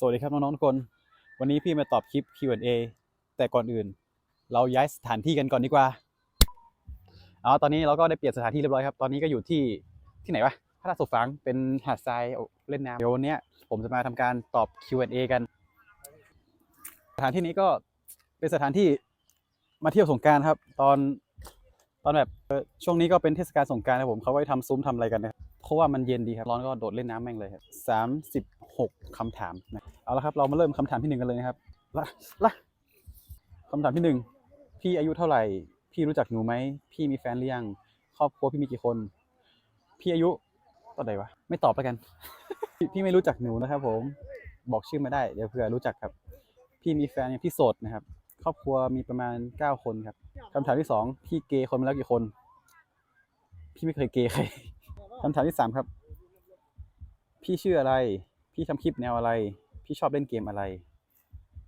สวัสดีครับน้องๆทุกคน วันนี้พี่มาตอบคลิป Q&A แต่ก่อนอื่น เราย้ายสถานที่กันก่อนดีกว่าเอาตอนนี้เราก็ได้เปลี่ยนสถานที่เรียบร้อยครับ ตอนนี้ก็อยู่ที่ที่ไหนวะพระราชสุฝังเป็นหาดทรายเล่นน้ำเดี๋ยววันนี้ผมจะมาทำการตอบ Q&A กัน สถานที่นี้ก็เป็นสถานที่มาเที่ยวสงการครับ ตอนตอนแบบช่วงนี้ก็เป็นเทศกาลสงการครับผมเขาไว้ทำซุ้มทำอะไรกันนะเพราะว่ามันเย็นดีครับร้อนก็โดดเล่นน้ำแม่งเลยครับสามสิบ หกคำถามนะเอาละครับ เรามาเริ่มคำถามที่หนึ่งกันเลยนะครับละละคำถามที่หนึ่งพี่อายุเท่าไหร่ พี่รู้จักหนูไหม พี่มีแฟนหรือยัง ครอบครัวพี่มีกี่คน พี่อายุตอนไหนวะ ไม่ตอบแล้วกันพี่พี่ไม่รู้จักหนูนะครับผม บอกชื่อมาได้ เดี๋ยวเผื่อรู้จักครับ พี่มีแฟนยังพี่โสดนะครับ ครอบครัวมีประมาณเก้าคนครับคำถามที่สองพี่เกย์คนมาแล้วกี่คน พี่ไม่เคยเกย์ใครคำถามที่สามครับ พี่ชื่ออะไร พี่ทำคลิปแนวอะไร พี่ชอบเล่นเกมอะไร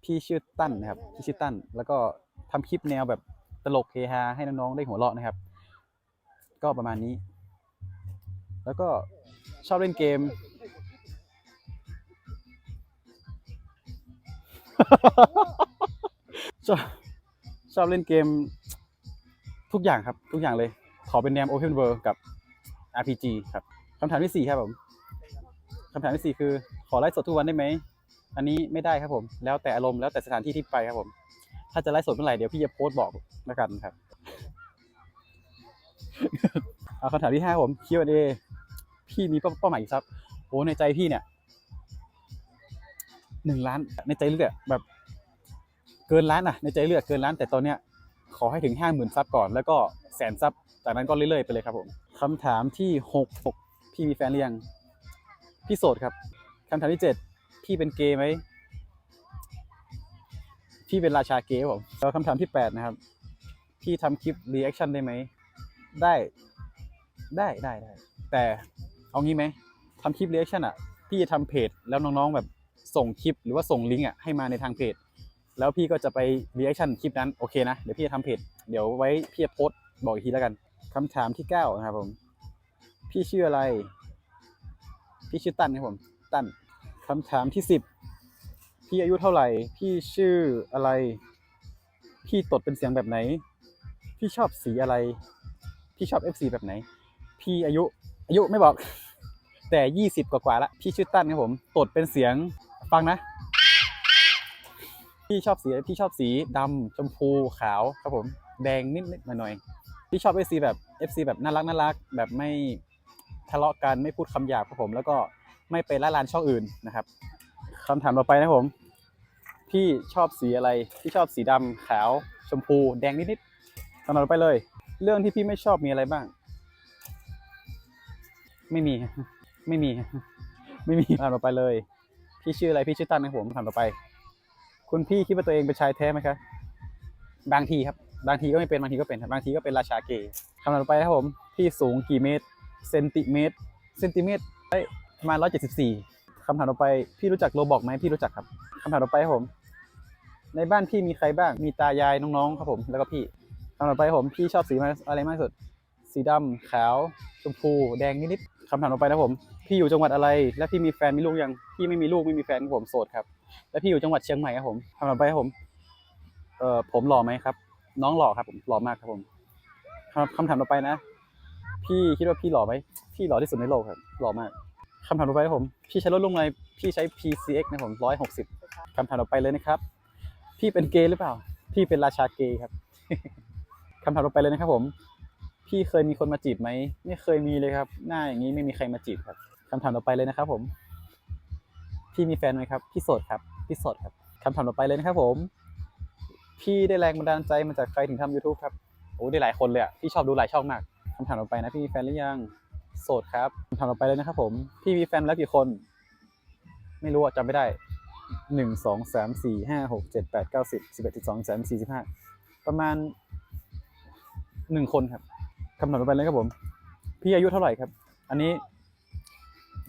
พี่ชื่อตั้นนะครับพี่ชื่อตั้น แล้วก็ทำคลิปแนวแบบตลกเฮฮาให้น้องๆได้หัวเราะนะครับ ก็ประมาณนี้ แล้วก็ชอบเล่นเกมชอบชอบเล่นเกมทุกอย่างครับ ทุกอย่างเลย ขอเป็นแนว Open World กับ RPG ครับคำถามที่สี่ครับผมคำถามที่สี่คือ ขอไลฟ์สดทุกวันได้ไหม อันนี้ไม่ได้ครับผม แล้วแต่อารมณ์แล้วแต่สถานที่ที่ไปครับผม ถ้าจะไลฟ์สดเมื่อไหร่เดี๋ยวพี่จะโพสต์บอกแล้วกันครับ เอาคำถามที่ห้าครับผม Q&A พี่มีเป้าหมายกี่ซับโอ้ในใจพี่เนี่ยหนึ่งล้านในใจเลือกแบบเกินล้านอะ ในใจเลือกเกินล้าน แต่ตอนเนี้ยขอให้ถึงห้าหมื่นซับก่อนแล้วก็แสนซับจากนั้นก็เรื่อยๆไปเลยครับผมคำถามที่หกหกพี่มีแฟนหรือยังพี่โสดครับ คำถามที่เจ็ดพี่เป็นเกย์ไหมพี่เป็นราชาเกย์ผมแล้วคำถามที่แปดนะครับ พี่ทำคลิปรีแอคชั่นได้ไหม ได้ได้ได้ได้ แต่เอางี้ไหมทำคลิปรีแอคชั่นอะ พี่จะทำเพจแล้วน้องๆแบบส่งคลิปหรือว่าส่งลิงก์อะให้มาในทางเพจ แล้วพี่ก็จะไปรีแอคชั่นคลิปนั้นโอเคนะ เดี๋ยวพี่จะทำเพจ เดี๋ยวไว้พี่จะโพสบอกอีกทีแล้วกันคำถามที่เก้านะครับผม พี่ชื่ออะไร พี่ชื่อตั้นครับผม ตันคำถามที่สิบพี่อายุเท่าไหร่ พี่ชื่ออะไร พี่ตดเป็นเสียงแบบไหน พี่ชอบสีอะไร พี่ชอบ FC แบบไหน พี่อายุอายุไม่บอก แต่ยี่สิบกว่าๆละ พี่ชื่อตั้นครับผม ตดเป็นเสียงฟังนะ พี่ชอบสีพี่ชอบสีดำชมพูขาวครับผม แดงนิดนิดหน่อยหน่อยๆพี่ชอบ FC แบบ FC แบบน่ารักน่ารักแบบไม่ทะเลาะกันไม่พูดคำหยาบครับผมแล้วก็ ไม่ไปละลานช่องอื่นนะครับคำถามต่อไปนะผม พี่ชอบสีอะไรพี่ชอบสีดำขาว ชมพูแดงนิดนิดๆคำถามต่อไปเลย เรื่องที่พี่ไม่ชอบมีอะไรบ้าง ไม่มี ไม่มี ไม่มีคำถามต่อไปเลย พี่ชื่ออะไรพี่ชื่อตั้นนะผมคำถามต่อไป คุณพี่คิดว่าตัวเองเป็นชายแท้ไหมครับบางทีครับบางทีก็ไม่เป็นบางทีก็เป็นบางทีก็เป็นราชาเกย์คำถามต่อไปครับผม พี่สูงกี่เมตร เซนติเมตร เซนติเมตรเอ้ ประมาณร้อยเจ็ดสิบสี่คำถามต่อไปพี่รู้จักโรบอกไหมพี่รู้จักครับคำถามต่อไปครับผม ในบ้านพี่มีใครบ้างมีตายายน้องๆครับผมแล้วก็พี่คำถามต่อไปครับผมพี่ชอบสีอะไรมากที่สุด สีดำขาวชมพูแดงนิดๆคำถามต่อไปนะครับผม พี่อยู่จังหวัดอะไร และพี่มีแฟนมีลูกยังพี่ไม่มีลูกไม่มีแฟนครับผมโสดครับ แล้วพี่อยู่จังหวัดเชียงใหม่ครับผมคำถามต่อไปครับผมเอ่อผมหล่อไหมครับ น้องหล่อครับผมหล่อมากครับผมคำถามต่อไปนะ พี่คิดว่าพี่หล่อไหมพี่หล่อที่สุดในโลกครับหล่อมาก คำถามต่อไปครับผม พี่ใช้รถรุ่งอะไร พี่ใช้ PCX นะผมร้อยหกสิบคำถามต่อไปเลยนะครับ พี่เป็นเกย์หรือเปล่า พี่เป็นราชาเกย์ครับ คำถามต่อไปเลยนะครับผม พี่เคยมีคนมาจีบไหม ไม่เคยมีเลยครับ หน้าอย่างนี้ไม่มีใครมาจีบครับคำถามต่อไปเลยนะครับ ผม พี่มีแฟนไหมครับ พี่โสดครับ พี่โสดครับคำถามต่อไปเลยนะครับผม พี่ได้แรงบันดาลใจมาจากใครถึงทำ YouTube ครับ โอ้ได้หลายคนเลยอะ พี่ชอบดูหลายช่องมากคำถามต่อไปนะ พี่มีแฟนหรือยัง โสดครับคำถามต่อไปเลยนะครับผมพี่มีแฟนแล้วกี่คน ไม่รู้จำไม่ได้หนึ่งสองสามสี่ห้าหกเจ็ดแปดเก้าสิบสิบเอ็ดสิบสองสามสี่สิบห้าประมาณหนึ่งคนครับคำถามต่อไปเลยครับผม พี่อายุเท่าไหร่ครับ อันนี้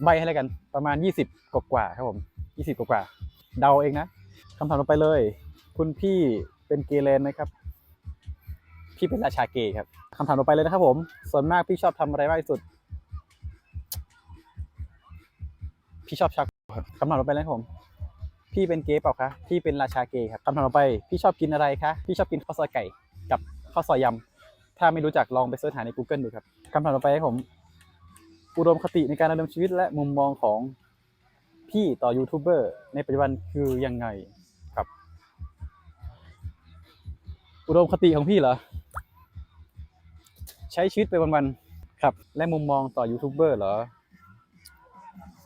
ใบให้แล้วกัน ประมาณยี่สิบกว่าครับผมยี่สิบกว่าเดาเองนะคำถามต่อไปเลย คุณพี่เป็นเกย์แลนไหมครับ พี่เป็นราชาเกย์ครับคำถามต่อไปเลยนะครับผม ส่วนมากพี่ชอบทำอะไรมากที่สุด พี่ชอบชักครับคำถามต่อไปเลยครับผม พี่เป็นเกย์เปล่าคะพี่เป็นราชาเกย์ครับคำถามต่อไปพี่ชอบกินอะไรคะพี่ชอบกินข้าวซอยไก่กับข้าวซอยยำถ้าไม่รู้จักลองไปเสิร์ชหาใน Google ดูครับคำถามต่อไปให้ผม อุดมคติในการดำเนินชีวิตและมุมมองของพี่ต่อยูทูบเบอร์ในปัจจุบันคือยังไงครับ อุดมคติของพี่เหรอ ใช้ชีวิตไปวันๆครับ และมุมมองต่อยูทูบเบอร์เหรอ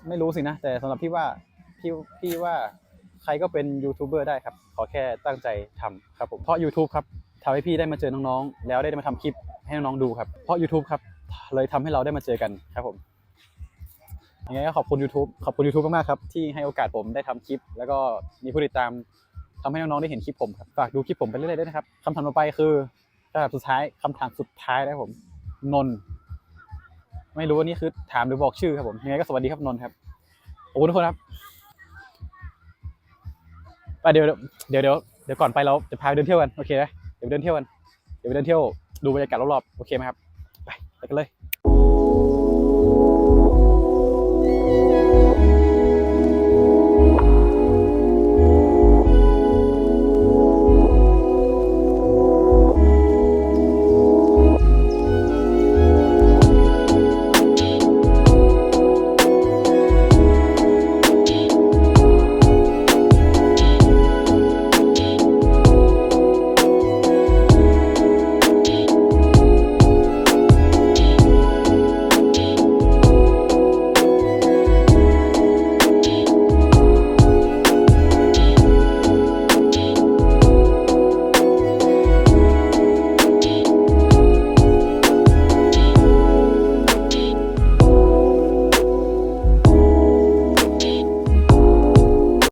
ไม่รู้สินะ แต่สำหรับพี่ว่าพี่พี่ว่าใครก็เป็นยูทูบเบอร์ได้ครับ ขอแค่ตั้งใจทำครับผมเพราะ YouTube ครับทำให้พี่ได้มาเจอน้องๆ แล้วได้มาทำคลิปให้น้องๆดูครับ เพราะ YouTube ครับ เลยทำให้เราได้มาเจอกันครับผมยังไงก็ขอบคุณ YouTube ขอบคุณ YouTube มากๆครับ ที่ให้โอกาสผมได้ทำคลิป แล้วก็มีผู้ติดตามทำให้น้องๆได้เห็นคลิปผมครับฝากดูคลิปผมไปเรื่อยๆด้วยนะครับคำถามต่อไปคือคำถามสุดท้ายคำถามสุดท้ายนะครับผมนนท์ ไม่รู้ว่านี่คือถามหรือบอกชื่อครับผมยังไงก็สวัสดีครับนนท์ครับขอบคุณทุกคนครับไปเดี๋ยวเดี๋ยวเดี๋ยวเดี๋ยวก่อนไปเราจะพาไปเดินเที่ยวกันโอเคไหมเดี๋ยวไปเดินเที่ยวกันเดี๋ยวไปเดินเที่ยวดูบรรยากาศรอบๆโอเคไหมครับ ไปไปกันเลย